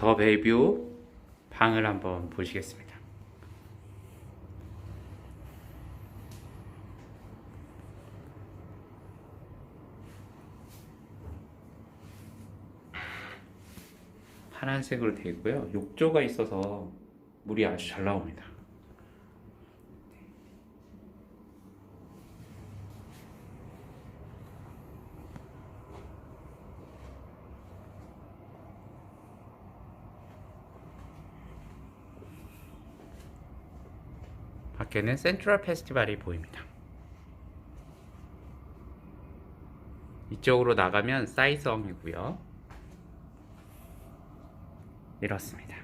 더 베이뷰 방을 한번 보시겠습니다. 파란색으로 되어 있고요. 욕조가 있어서 물이 아주 잘 나옵니다. 밖에는 센트럴 페스티벌이 보입니다. 이쪽으로 나가면 사이성이고요. 이렇습니다.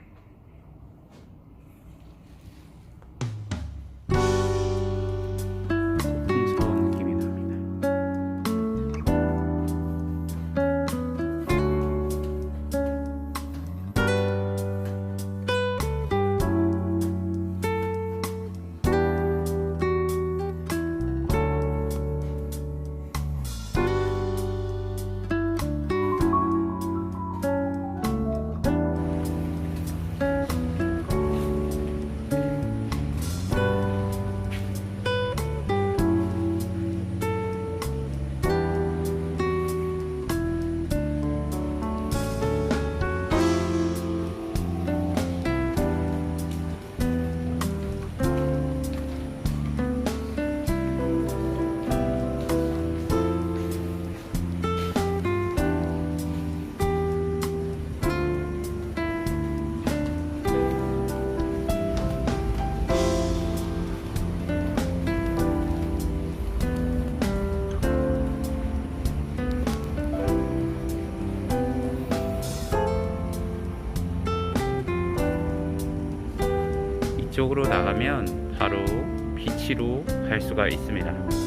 이쪽으로 나가면 바로 비치로 갈 수가 있습니다.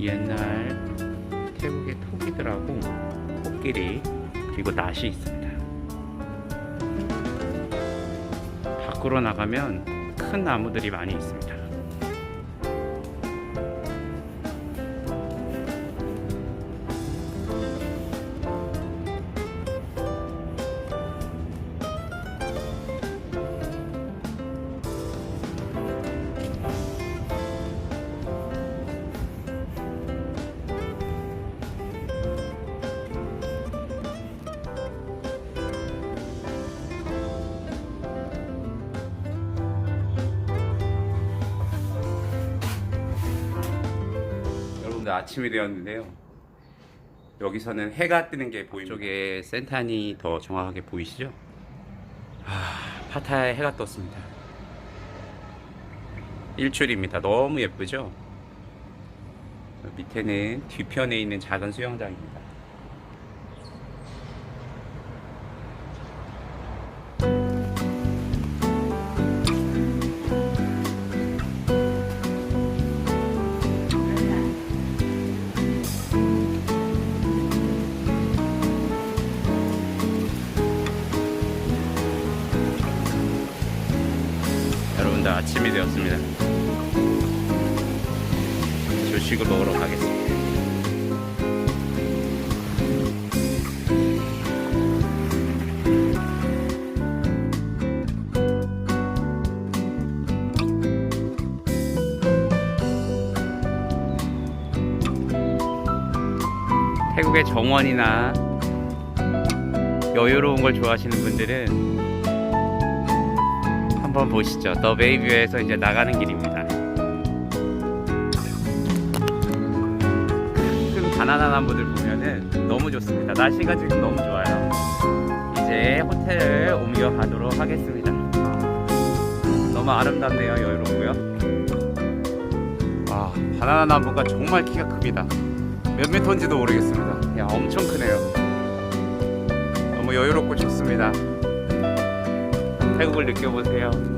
옛날 태국의 토기들하고 코끼리 그리고 낫이 있습니다. 밖으로 나가면 큰 나무들이 많이 있습니다. 여러분들 아침이 되었는데요. 여기서는 해가 뜨는 게 보입니다. 쪽에 센탄이 더 정확하게 보이시죠? 아, 파타야에 해가 떴습니다. 일출입니다. 너무 예쁘죠? 밑에는 뒤편에 있는 작은 수영장입니다. 아침이 되었습니다. 조식을 먹으러 가겠습니다. 태국의 정원이나 여유로운 걸 좋아하시는 분들은 한번 보시죠. 더 베이뷰에서 이제 나가는 길입니다. 바나나 나무들 보면은 너무 좋습니다. 날씨가 지금 너무 좋아요. 이제 호텔을 옮겨가도록 하겠습니다. 너무 아름답네요, 여유롭고요. 아, 바나나 나무가 정말 키가 큽니다. 몇 미터인지도 모르겠습니다. 야, 엄청 크네요. 너무 여유롭고 좋습니다. 태국을 느껴보세요.